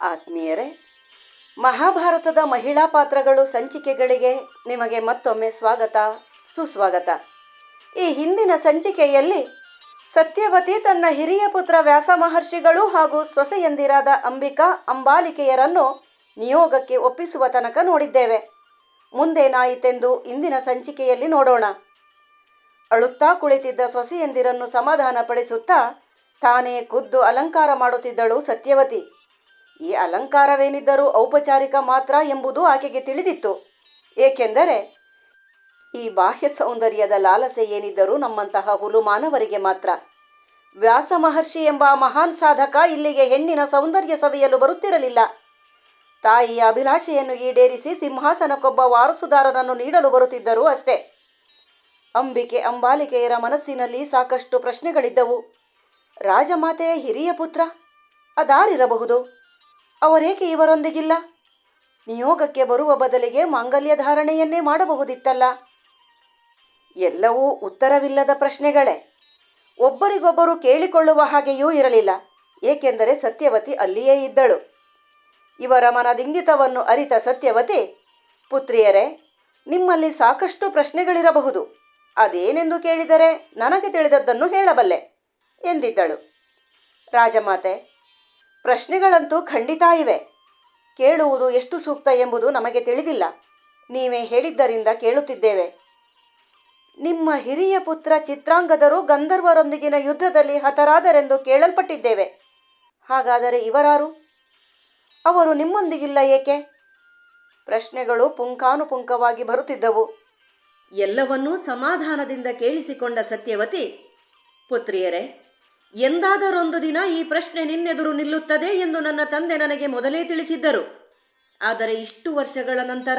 ಆತ್ಮೀಯರೇ, ಮಹಾಭಾರತದ ಮಹಿಳಾ ಪಾತ್ರಗಳು ಸಂಚಿಕೆಗಳಿಗೆ ನಿಮಗೆ ಮತ್ತೊಮ್ಮೆ ಸ್ವಾಗತ, ಸುಸ್ವಾಗತ. ಈ ಹಿಂದಿನ ಸಂಚಿಕೆಯಲ್ಲಿ ಸತ್ಯವತಿ ತನ್ನ ಹಿರಿಯ ಪುತ್ರ ವ್ಯಾಸ ಮಹರ್ಷಿಗಳು ಹಾಗೂ ಸೊಸೆಯಂದಿರಾದ ಅಂಬಿಕಾ ಅಂಬಾಲಿಕೆಯರನ್ನು ನಿಯೋಗಕ್ಕೆ ಒಪ್ಪಿಸುವ ತನಕ ನೋಡಿದ್ದೇವೆ. ಮುಂದೇನಾಯಿತೆಂದು ಇಂದಿನ ಸಂಚಿಕೆಯಲ್ಲಿ ನೋಡೋಣ. ಅಳುತ್ತಾ ಕುಳಿತಿದ್ದ ಸೊಸೆಯಂದಿರನ್ನು ಸಮಾಧಾನಪಡಿಸುತ್ತಾ ತಾನೇ ಖುದ್ದು ಅಲಂಕಾರ ಮಾಡುತ್ತಿದ್ದಳು ಸತ್ಯವತಿ. ಈ ಅಲಂಕಾರವೇನಿದ್ದರೂ ಔಪಚಾರಿಕ ಮಾತ್ರ ಎಂಬುದು ಆಕೆಗೆ ತಿಳಿದಿತ್ತು. ಏಕೆಂದರೆ ಈ ಬಾಹ್ಯ ಸೌಂದರ್ಯದ ಲಾಲಸೆ ಏನಿದ್ದರೂ ನಮ್ಮಂತಹ ಹುಲು ಮಾನವರಿಗೆ ಮಾತ್ರ. ವ್ಯಾಸ ಮಹರ್ಷಿ ಎಂಬ ಮಹಾನ್ ಸಾಧಕ ಇಲ್ಲಿಗೆ ಹೆಣ್ಣಿನ ಸೌಂದರ್ಯ ಸವಿಯಲು ಬರುತ್ತಿರಲಿಲ್ಲ. ತಾಯಿಯ ಅಭಿಲಾಷೆಯನ್ನು ಈಡೇರಿಸಿ ಸಿಂಹಾಸನಕ್ಕೊಬ್ಬ ವಾರಸುದಾರನನ್ನು ನೀಡಲು ಬರುತ್ತಿದ್ದರು ಅಷ್ಟೇ. ಅಂಬಿಕೆ ಅಂಬಾಲಿಕೆಯರ ಮನಸ್ಸಿನಲ್ಲಿ ಸಾಕಷ್ಟು ಪ್ರಶ್ನೆಗಳಿದ್ದವು. ರಾಜಮಾತೆಯ ಹಿರಿಯ ಪುತ್ರ ಅದಾರಿರಬಹುದು. ಅವರೇಕೆ ಇವರೊಂದಿಗಿಲ್ಲ? ನಿಯೋಗಕ್ಕೆ ಬರುವ ಬದಲಿಗೆ ಮಾಂಗಲ್ಯ ಧಾರಣೆಯನ್ನೇ ಮಾಡಬಹುದಿತ್ತಲ್ಲ? ಎಲ್ಲವೂ ಉತ್ತರವಿಲ್ಲದ ಪ್ರಶ್ನೆಗಳೇ. ಒಬ್ಬರಿಗೊಬ್ಬರು ಕೇಳಿಕೊಳ್ಳುವ ಹಾಗೆಯೂ ಇರಲಿಲ್ಲ, ಏಕೆಂದರೆ ಸತ್ಯವತಿ ಅಲ್ಲಿಯೇ ಇದ್ದಳು. ಇವರ ಮನದಿಂಗಿತವನ್ನು ಅರಿತ ಸತ್ಯವತಿ, ಪುತ್ರಿಯರೇ, ನಿಮ್ಮಲ್ಲಿ ಸಾಕಷ್ಟು ಪ್ರಶ್ನೆಗಳಿರಬಹುದು. ಅದೇನೆಂದು ಕೇಳಿದರೆ ನನಗೆ ತಿಳಿದದ್ದನ್ನು ಹೇಳಬಲ್ಲೆ, ಎಂದಿದ್ದಳು. ರಾಜಮಾತೆ ಪ್ರಶ್ನೆಗಳಂತೂ ಖಂಡಿತ ಇವೆ. ಕೇಳುವುದು ಎಷ್ಟು ಸೂಕ್ತ ಎಂಬುದು ನಮಗೆ ತಿಳಿದಿಲ್ಲ. ನೀವೇ ಹೇಳಿದ್ದರಿಂದ ಕೇಳುತ್ತಿದ್ದೇವೆ. ನಿಮ್ಮ ಹಿರಿಯ ಪುತ್ರ ಚಿತ್ರಾಂಗದರು ಗಂಧರ್ವರೊಂದಿಗಿನ ಯುದ್ಧದಲ್ಲಿ ಹತರಾದರೆಂದು ಕೇಳಲ್ಪಟ್ಟಿದ್ದೇವೆ. ಹಾಗಾದರೆ ಇವರಾರು? ಅವರು ನಿಮ್ಮೊಂದಿಗಿಲ್ಲ ಏಕೆ? ಪ್ರಶ್ನೆಗಳು ಪುಂಖಾನುಪುಂಖವಾಗಿ ಬರುತ್ತಿದ್ದವು. ಎಲ್ಲವನ್ನೂ ಸಮಾಧಾನದಿಂದ ಕೇಳಿಸಿಕೊಂಡ ಸತ್ಯವತಿ, ಪುತ್ರಿಯರೇ ಎಂದಾದರೊಂದು ದಿನ ಈ ಪ್ರಶ್ನೆ ನಿನ್ನೆದುರು ನಿಲ್ಲುತ್ತದೆ ಎಂದು ನನ್ನ ತಂದೆ ನನಗೆ ಮೊದಲೇ ತಿಳಿಸಿದ್ದರು. ಆದರೆ ಇಷ್ಟು ವರ್ಷಗಳ ನಂತರ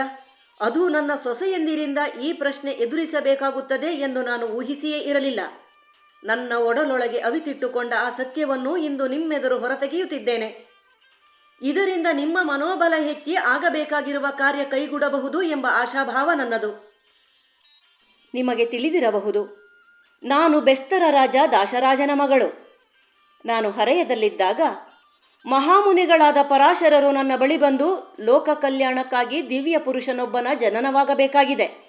ಅದು ನನ್ನ ಸೊಸೆಯಂದಿರಿಂದ ಈ ಪ್ರಶ್ನೆ ಎದುರಿಸಬೇಕಾಗುತ್ತದೆ ಎಂದು ನಾನು ಊಹಿಸಿಯೇ ಇರಲಿಲ್ಲ. ನನ್ನ ಒಡಲೊಳಗೆ ಅವಿತಿಟ್ಟುಕೊಂಡ ಆ ಸತ್ಯವನ್ನು ಇಂದು ನಿಮ್ಮೆದುರು ಹೊರತೆಗೆಯುತ್ತಿದ್ದೇನೆ. ಇದರಿಂದ ನಿಮ್ಮ ಮನೋಬಲ ಹೆಚ್ಚಿ ಆಗಬೇಕಾಗಿರುವ ಕಾರ್ಯ ಕೈಗೂಡಬಹುದು ಎಂಬ ಆಶಾಭಾವ ನನ್ನದು. ನಿಮಗೆ ತಿಳಿದಿರಬಹುದು, ನಾನು ಬೆಸ್ತರ ರಾಜ ದಾಶರಾಜನ ಮಗಳು. ನಾನು ಹರೆಯದಲ್ಲಿದ್ದಾಗ ಮಹಾಮುನಿಗಳಾದ ಪರಾಶರರು ನನ್ನ ಬಳಿ ಬಂದು ಲೋಕ ಕಲ್ಯಾಣಕ್ಕಾಗಿ ದಿವ್ಯ ಪುರುಷನೊಬ್ಬನ ಜನನವಾಗಬೇಕಾಗಿದೆ.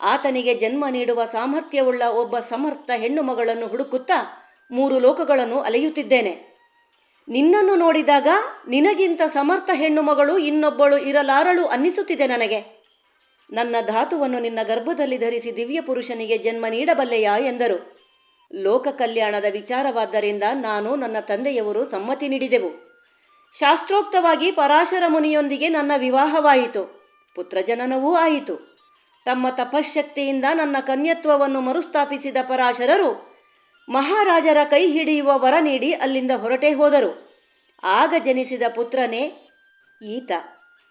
ಆತನಿಗೆ ಜನ್ಮ ನೀಡುವ ಸಾಮರ್ಥ್ಯವುಳ್ಳ ಒಬ್ಬ ಸಮರ್ಥ ಹೆಣ್ಣು ಮಗಳನ್ನು ಹುಡುಕುತ್ತಾ ಮೂರು ಲೋಕಗಳನ್ನು ಅಲೆಯುತ್ತಿದ್ದೇನೆ. ನಿನ್ನನ್ನು ನೋಡಿದಾಗ ನಿನಗಿಂತ ಸಮರ್ಥ ಹೆಣ್ಣು ಮಗಳು ಇನ್ನೊಬ್ಬಳು ಇರಲಾರಳು ಅನ್ನಿಸುತ್ತಿದೆ ನನಗೆ. ನನ್ನ ಧಾತುವನ್ನು ನಿನ್ನ ಗರ್ಭದಲ್ಲಿ ಧರಿಸಿ ದಿವ್ಯ ಪುರುಷನಿಗೆ ಜನ್ಮ ನೀಡಬಲ್ಲೆಯಾ ಎಂದರು. ಲೋಕ ಕಲ್ಯಾಣದ ವಿಚಾರವಾದ್ದರಿಂದ ನಾನು ನನ್ನ ತಂದೆಯವರು ಸಮ್ಮತಿ ನೀಡಿದೆವು. ಶಾಸ್ತ್ರೋಕ್ತವಾಗಿ ಪರಾಶರ ಮುನಿಯೊಂದಿಗೆ ನನ್ನ ವಿವಾಹವಾಯಿತು. ಪುತ್ರಜನನವೂ ಆಯಿತು. ತಮ್ಮ ತಪಶ್ಶಕ್ತಿಯಿಂದ ನನ್ನ ಕನ್ಯತ್ವವನ್ನು ಮರುಸ್ಥಾಪಿಸಿದ ಪರಾಶರರು ಮಹಾರಾಜರ ಕೈ ಹಿಡಿಯುವ ವರ ನೀಡಿ ಅಲ್ಲಿಂದ ಹೊರಟೇ ಹೋದರು. ಆಗ ಜನಿಸಿದ ಪುತ್ರನೇ ಈತ,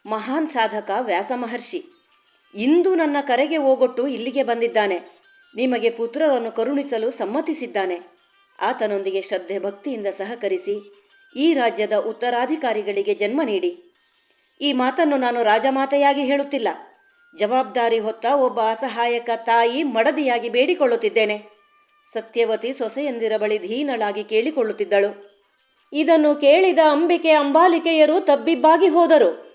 ಮಹಾನ್ ಸಾಧಕ ವ್ಯಾಸ ಮಹರ್ಷಿ ಇಂದು ನನ್ನ ಕರೆಗೆ ಹೋಗೊಟ್ಟು ಇಲ್ಲಿಗೆ ಬಂದಿದ್ದಾನೆ. ನಿಮಗೆ ಪುತ್ರರನ್ನು ಕರುಣಿಸಲು ಸಮ್ಮತಿಸಿದ್ದಾನೆ. ಆತನೊಂದಿಗೆ ಶ್ರದ್ಧೆ ಭಕ್ತಿಯಿಂದ ಸಹಕರಿಸಿ ಈ ರಾಜ್ಯದ ಉತ್ತರಾಧಿಕಾರಿಗಳಿಗೆ ಜನ್ಮ ನೀಡಿ. ಈ ಮಾತನ್ನು ನಾನು ರಾಜಮಾತೆಯಾಗಿ ಹೇಳುತ್ತಿಲ್ಲ. ಜವಾಬ್ದಾರಿ ಹೊತ್ತ ಒಬ್ಬ ಅಸಹಾಯಕ ತಾಯಿ ಮಡದಿಯಾಗಿ ಬೇಡಿಕೊಳ್ಳುತ್ತಿದ್ದೇನೆ. ಸತ್ಯವತಿ ಸೊಸೆಯಂದಿರ ಬಳಿ ಧೀನಳಾಗಿ ಕೇಳಿಕೊಳ್ಳುತ್ತಿದ್ದಳು. ಇದನ್ನು ಕೇಳಿದ ಅಂಬಿಕೆ ಅಂಬಾಲಿಕೆಯರು ತಬ್ಬಿಬ್ಬಾಗಿ ಹೋದರು.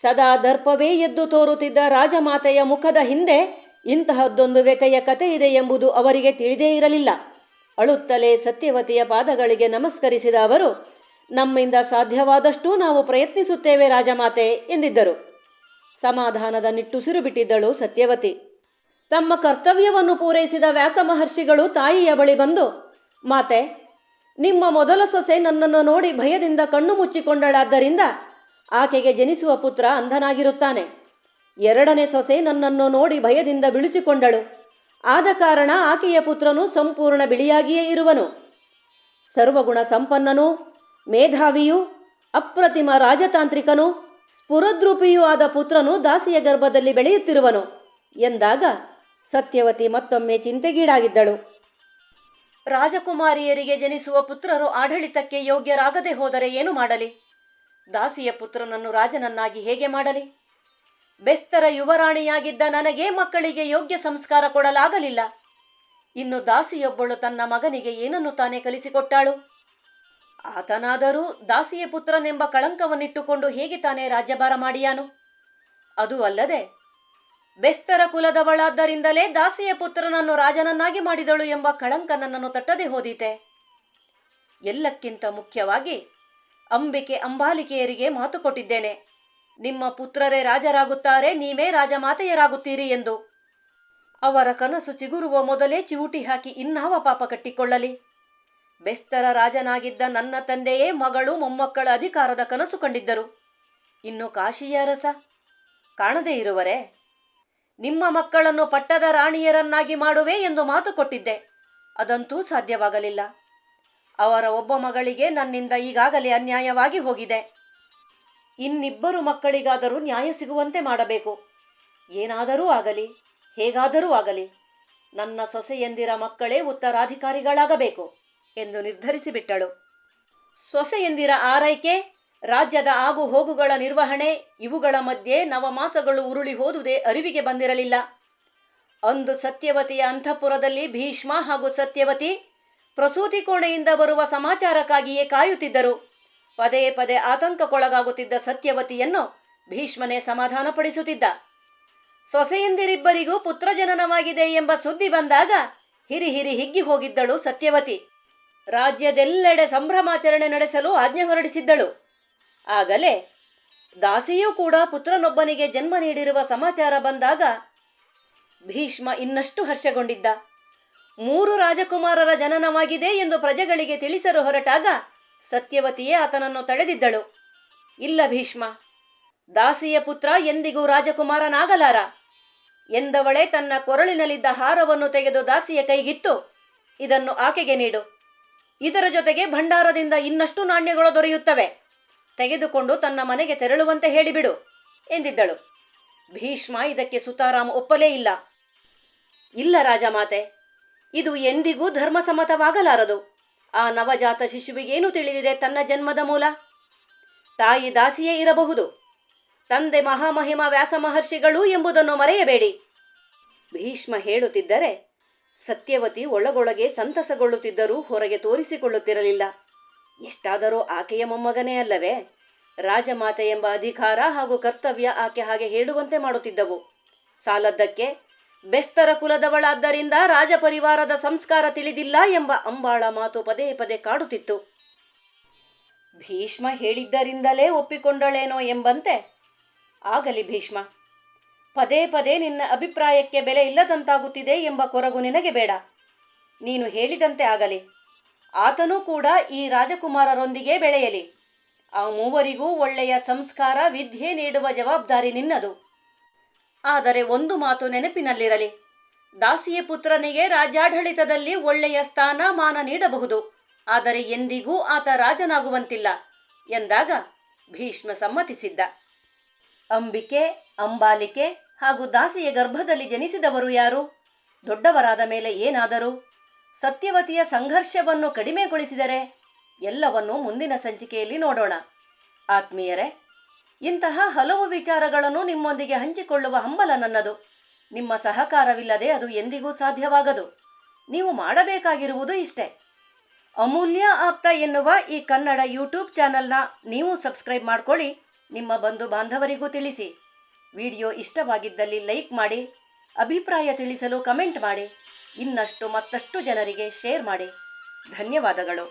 ಸದಾ ದರ್ಪವೇ ಎದ್ದು ತೋರುತ್ತಿದ್ದ ರಾಜಮಾತೆಯ ಮುಖದ ಹಿಂದೆ ಇಂತಹದ್ದೊಂದು ವ್ಯಕೆಯ ಕತೆ ಇದೆ ಎಂಬುದು ಅವರಿಗೆ ತಿಳಿದೇ ಇರಲಿಲ್ಲ. ಅಳುತ್ತಲೇ ಸತ್ಯವತಿಯ ಪಾದಗಳಿಗೆ ನಮಸ್ಕರಿಸಿದ ಅವರು, ನಮ್ಮಿಂದ ಸಾಧ್ಯವಾದಷ್ಟೂ ನಾವು ಪ್ರಯತ್ನಿಸುತ್ತೇವೆ ರಾಜಮಾತೆ, ಎಂದಿದ್ದರು. ಸಮಾಧಾನದ ನಿಟ್ಟುಸಿರು ಬಿಟ್ಟಿದ್ದಳು ಸತ್ಯವತಿ. ತಮ್ಮ ಕರ್ತವ್ಯವನ್ನು ಪೂರೈಸಿದ ವ್ಯಾಸ ಮಹರ್ಷಿಗಳು ತಾಯಿಯ ಬಳಿ ಬಂದು, ಮಾತೆ, ನಿಮ್ಮ ಮೊದಲ ಸೊಸೆ ನನ್ನನ್ನು ನೋಡಿ ಭಯದಿಂದ ಕಣ್ಣು ಮುಚ್ಚಿಕೊಂಡಳಾದ್ದರಿಂದ ಆಕೆಗೆ ಜನಿಸುವ ಪುತ್ರ ಅಂಧನಾಗಿರುತ್ತಾನೆ. ಎರಡನೇ ಸೊಸೆ ನನ್ನನ್ನು ನೋಡಿ ಭಯದಿಂದ ಬಿಳುಚಿಕೊಂಡಳು. ಆದ ಕಾರಣ ಆಕೆಯ ಪುತ್ರನು ಸಂಪೂರ್ಣ ಬಿಳಿಯಾಗಿಯೇ ಇರುವನು. ಸರ್ವಗುಣ ಸಂಪನ್ನನೂ, ಮೇಧಾವಿಯೂ, ಅಪ್ರತಿಮ ರಾಜತಾಂತ್ರಿಕನೂ, ಸ್ಫುರದ್ರೂಪಿಯೂ ಆದ ಪುತ್ರನು ದಾಸಿಯ ಗರ್ಭದಲ್ಲಿ ಬೆಳೆಯುತ್ತಿರುವನು ಎಂದಾಗ ಸತ್ಯವತಿ ಮತ್ತೊಮ್ಮೆ ಚಿಂತೆಗೀಡಾಗಿದ್ದಳು. ರಾಜಕುಮಾರಿಯರಿಗೆ ಜನಿಸುವ ಪುತ್ರರು ಆಡಳಿತಕ್ಕೆ ಯೋಗ್ಯರಾಗದೆ ಹೋದರೆ ಏನು ಮಾಡಲಿ? ದಾಸಿಯ ಪುತ್ರನನ್ನು ರಾಜನನ್ನಾಗಿ ಹೇಗೆ ಮಾಡಲಿ? ಬೆಸ್ತರ ಯುವರಾಣಿಯಾಗಿದ್ದ ನನಗೆ ಮಕ್ಕಳಿಗೆ ಯೋಗ್ಯ ಸಂಸ್ಕಾರ ಕೊಡಲಾಗಲಿಲ್ಲ. ಇನ್ನು ದಾಸಿಯೊಬ್ಬಳು ತನ್ನ ಮಗನಿಗೆ ಏನನ್ನು ತಾನೇ ಕಲಿಸಿಕೊಟ್ಟಾಳು? ಆತನಾದರೂ ದಾಸಿಯ ಪುತ್ರನೆಂಬ ಕಳಂಕವನ್ನಿಟ್ಟುಕೊಂಡು ಹೇಗೆ ತಾನೇ ರಾಜ್ಯಭಾರ ಮಾಡಿಯಾನು? ಅದು ಅಲ್ಲದೆ, ಬೆಸ್ತರ ಕುಲದವಳಾದ್ದರಿಂದಲೇ ದಾಸಿಯ ಪುತ್ರನನ್ನು ರಾಜನನ್ನಾಗಿ ಮಾಡಿದಳು ಎಂಬ ಕಳಂಕ ನನ್ನನ್ನು ತಟ್ಟದೆ ಹೋದೀತೆ. ಎಲ್ಲಕ್ಕಿಂತ ಮುಖ್ಯವಾಗಿ ಅಂಬಿಕೆ ಅಂಬಾಲಿಕೆಯರಿಗೆ ಮಾತು ಕೊಟ್ಟಿದ್ದೇನೆ. ನಿಮ್ಮ ಪುತ್ರರೇ ರಾಜರಾಗುತ್ತಾರೆ, ನೀವೇ ರಾಜಮಾತೆಯರಾಗುತ್ತೀರಿ ಎಂದು. ಅವರ ಕನಸು ಚಿಗುರುವ ಮೊದಲೇ ಚಿವುಟಿ ಹಾಕಿ ಇನ್ನಾವ ಪಾಪ ಕಟ್ಟಿಕೊಳ್ಳಲಿ. ಬೆಸ್ತರ ರಾಜನಾಗಿದ್ದ ನನ್ನ ತಂದೆಯೇ ಮಗಳು, ಮೊಮ್ಮಕ್ಕಳ ಅಧಿಕಾರದ ಕನಸು ಕಂಡಿದ್ದರು. ಇನ್ನು ಕಾಶಿಯ ರಸ? ಕಾಣದೇ ಇರುವರೆ? ನಿಮ್ಮ ಮಕ್ಕಳನ್ನು ಪಟ್ಟದ ರಾಣಿಯರನ್ನಾಗಿ ಮಾಡುವೆ ಎಂದು ಮಾತು ಕೊಟ್ಟಿದ್ದೆ. ಅದಂತೂ ಸಾಧ್ಯವಾಗಲಿಲ್ಲ. ಅವರ ಒಬ್ಬ ಮಗಳಿಗೆ ನನ್ನಿಂದ ಈಗಾಗಲೇ ಅನ್ಯಾಯವಾಗಿ ಹೋಗಿದೆ. ಇನ್ನಿಬ್ಬರು ಮಕ್ಕಳಿಗಾದರೂ ನ್ಯಾಯ ಸಿಗುವಂತೆ ಮಾಡಬೇಕು. ಏನಾದರೂ ಆಗಲಿ, ಹೇಗಾದರೂ ಆಗಲಿ, ನನ್ನ ಸೊಸೆಯಂದಿರ ಮಕ್ಕಳೇ ಉತ್ತರಾಧಿಕಾರಿಗಳಾಗಬೇಕು ಎಂದು ನಿರ್ಧರಿಸಿಬಿಟ್ಟಳು. ಸೊಸೆಯಂದಿರ ಆರೈಕೆ, ರಾಜ್ಯದ ಆಗು ಹೋಗುಗಳ ನಿರ್ವಹಣೆ, ಇವುಗಳ ಮಧ್ಯೆ ನವಮಾಸಗಳು ಉರುಳಿ ಹೋದುದೇ ಅರಿವಿಗೆ ಬಂದಿರಲಿಲ್ಲ. ಅಂದು ಸತ್ಯವತಿಯ ಅಂತಃಪುರದಲ್ಲಿ ಭೀಷ್ಮ ಹಾಗೂ ಸತ್ಯವತಿ ಪ್ರಸೂತಿ ಕೋಣೆಯಿಂದ ಬರುವ ಸಮಾಚಾರಕ್ಕಾಗಿಯೇ ಕಾಯುತ್ತಿದ್ದರು. ಪದೇ ಪದೇ ಆತಂಕಕ್ಕೊಳಗಾಗುತ್ತಿದ್ದ ಸತ್ಯವತಿಯನ್ನು ಭೀಷ್ಮನೇ ಸಮಾಧಾನಪಡಿಸುತ್ತಿದ್ದ. ಸೊಸೆಯಂದಿರಿಬ್ಬರಿಗೂ ಪುತ್ರಜನನವಾಗಿದೆ ಎಂಬ ಸುದ್ದಿ ಬಂದಾಗ ಹಿರಿ ಹಿರಿ ಹಿಗ್ಗಿ ಹೋಗಿದ್ದಳು ಸತ್ಯವತಿ. ರಾಜ್ಯದೆಲ್ಲೆಡೆ ಸಂಭ್ರಮಾಚರಣೆ ನಡೆಸಲು ಆಜ್ಞೆ ಹೊರಡಿಸಿದ್ದಳು. ಆಗಲೇ ದಾಸಿಯೂ ಕೂಡ ಪುತ್ರನೊಬ್ಬನಿಗೆ ಜನ್ಮ ನೀಡಿರುವ ಸಮಾಚಾರ ಬಂದಾಗ ಭೀಷ್ಮ ಇನ್ನಷ್ಟು ಹರ್ಷಗೊಂಡಿದ್ದ. ಮೂರು ರಾಜಕುಮಾರರ ಜನನವಾಗಿದೆ ಎಂದು ಪ್ರಜೆಗಳಿಗೆ ತಿಳಿಸಲು ಹೊರಟಾಗ ಸತ್ಯವತಿಯೇ ಆತನನ್ನು ತಡೆದಿದ್ದಳು. ಇಲ್ಲ ಭೀಷ್ಮ, ದಾಸಿಯ ಪುತ್ರ ಎಂದಿಗೂ ರಾಜಕುಮಾರನಾಗಲಾರ. ಎಂದವಳೆ ತನ್ನ ಕೊರಳಿನಲ್ಲಿದ್ದ ಹಾರವನ್ನು ತೆಗೆದು ದಾಸಿಯ ಕೈಗಿತ್ತು. ಇದನ್ನು ಆಕೆಗೆ ನೀಡು. ಇದರ ಜೊತೆಗೆ ಭಂಡಾರದಿಂದ ಇನ್ನಷ್ಟು ನಾಣ್ಯಗಳು ದೊರೆಯುತ್ತವೆ. ತೆಗೆದುಕೊಂಡು ತನ್ನ ಮನೆಗೆ ತೆರಳುವಂತೆ ಹೇಳಿಬಿಡು, ಎಂದಿದ್ದಳು. ಭೀಷ್ಮ ಇದಕ್ಕೆ ಸುತಾರಾಮ್ ಒಪ್ಪಲೇ ಇಲ್ಲ. ಇಲ್ಲ ರಾಜಮಾತೆ, ಇದು ಎಂದಿಗೂ ಧರ್ಮಸಮ್ಮತವಾಗಲಾರದು. ಆ ನವಜಾತ ಶಿಶುವಿಗೇನು ತಿಳಿದಿದೆ ತನ್ನ ಜನ್ಮದ ಮೂಲ? ತಾಯಿ ದಾಸಿಯೇ ಇರಬಹುದು. ತಂದೆ ಮಹಾಮಹಿಮ ವ್ಯಾಸ ಮಹರ್ಷಿಗಳು ಎಂಬುದನ್ನು ಮರೆಯಬೇಡಿ. ಭೀಷ್ಮ ಹೇಳುತ್ತಿದ್ದರೆ ಸತ್ಯವತಿ ಒಳಗೊಳಗೆ ಸಂತಸಗೊಳ್ಳುತ್ತಿದ್ದರೂ ಹೊರಗೆ ತೋರಿಸಿಕೊಳ್ಳುತ್ತಿರಲಿಲ್ಲ. ಎಷ್ಟಾದರೂ ಆಕೆಯ ಮೊಮ್ಮಗನೇ ಅಲ್ಲವೇ? ರಾಜಮಾತೆ ಎಂಬ ಅಧಿಕಾರ ಹಾಗೂ ಕರ್ತವ್ಯ ಆಕೆ ಹಾಗೆ ಹೇಳುವಂತೆ ಮಾಡುತ್ತಿದ್ದವು. ಸಾಲದ್ದಕ್ಕೆ ಬೆಸ್ತರ ಕುಲದವಳಾದ್ದರಿಂದ ರಾಜಪರಿವಾರದ ಸಂಸ್ಕಾರ ತಿಳಿದಿಲ್ಲ ಎಂಬ ಅಂಬಾಳ ಮಾತು ಪದೇ ಪದೇ ಕಾಡುತ್ತಿತ್ತು. ಭೀಷ್ಮ ಹೇಳಿದ್ದರಿಂದಲೇ ಒಪ್ಪಿಕೊಂಡಳೇನೋ ಎಂಬಂತೆ? ಆಗಲಿ ಭೀಷ್ಮ. ಪದೇ ಪದೇ ನಿನ್ನ ಅಭಿಪ್ರಾಯಕ್ಕೆ ಬೆಲೆ ಇಲ್ಲದಂತಾಗುತ್ತಿದೆ ಎಂಬ ಕೊರಗು ನಿನಗೆ ಬೇಡ. ನೀನು ಹೇಳಿದಂತೆ ಆಗಲಿ. ಆತನೂ ಕೂಡ ಈ ರಾಜಕುಮಾರರೊಂದಿಗೆ ಬೆಳೆಯಲಿ. ಆ ಮೂವರಿಗೂ ಒಳ್ಳೆಯ ಸಂಸ್ಕಾರ, ವಿದ್ಯೆ ನೀಡುವ ಜವಾಬ್ದಾರಿ ನಿನ್ನದು. ಆದರೆ ಒಂದು ಮಾತು ನೆನಪಿನಲ್ಲಿರಲಿ. ದಾಸಿಯ ಪುತ್ರನಿಗೆ ರಾಜ್ಯಾಡಳಿತದಲ್ಲಿ ಒಳ್ಳೆಯ ಸ್ಥಾನ ಮಾನ ನೀಡಬಹುದು. ಆದರೆ ಎಂದಿಗೂ ಆತ ರಾಜನಾಗುವಂತಿಲ್ಲ ಎಂದಾಗ ಭೀಷ್ಮ ಸಮ್ಮತಿಸಿದ್ದ. ಅಂಬಿಕೆ, ಅಂಬಾಲಿಕೆ ಹಾಗೂ ದಾಸಿಯ ಗರ್ಭದಲ್ಲಿ ಜನಿಸಿದವರು ಯಾರು? ದೊಡ್ಡವರಾದ ಮೇಲೆ ಏನಾದರೂ? ಸತ್ಯವತಿಯ ಸಂಘರ್ಷವನ್ನು ಕಡಿಮೆಗೊಳಿಸಿದರೆ ಎಲ್ಲವನ್ನೂ ಮುಂದಿನ ಸಂಚಿಕೆಯಲ್ಲಿ ನೋಡೋಣ. ಆತ್ಮೀಯರೇ ಇಂತಹ ಹಲವು ವಿಚಾರಗಳನ್ನು ನಿಮ್ಮೊಂದಿಗೆ ಹಂಚಿಕೊಳ್ಳುವ ಹಂಬಲ ನನ್ನದು. ನಿಮ್ಮ ಸಹಕಾರವಿಲ್ಲದೆ ಅದು ಎಂದಿಗೂ ಸಾಧ್ಯವಾಗದು. ನೀವು ಮಾಡಬೇಕಾಗಿರುವುದು ಇಷ್ಟೇ. ಅಮೂಲ್ಯ ಆಪ್ತ ಎನ್ನುವ ಈ ಕನ್ನಡ ಯೂಟ್ಯೂಬ್ ಚಾನಲ್ನ ನೀವು ಸಬ್ಸ್ಕ್ರೈಬ್ ಮಾಡ್ಕೊಳ್ಳಿ, ನಿಮ್ಮ ಬಂಧು ಬಾಂಧವರಿಗೂ ತಿಳಿಸಿ. ವಿಡಿಯೋ ಇಷ್ಟವಾಗಿದ್ದಲ್ಲಿ ಲೈಕ್ ಮಾಡಿ, ಅಭಿಪ್ರಾಯ ತಿಳಿಸಲು ಕಮೆಂಟ್ ಮಾಡಿ, ಇನ್ನಷ್ಟು ಮತ್ತಷ್ಟು ಜನರಿಗೆ ಶೇರ್ ಮಾಡಿ. ಧನ್ಯವಾದಗಳು.